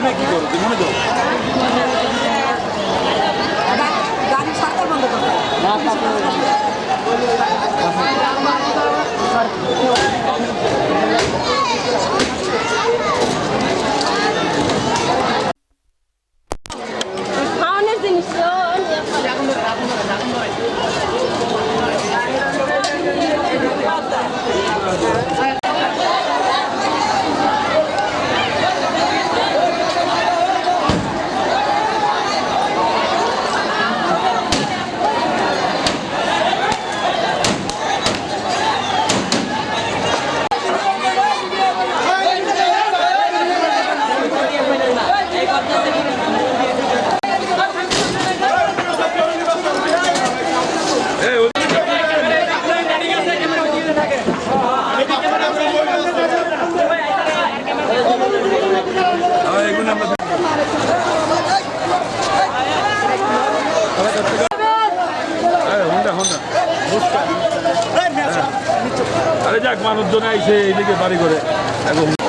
এনে কি করো তুমি মনে আরে যাক মানুষজন আইসে এইদিকে বাড়ি করে। এখন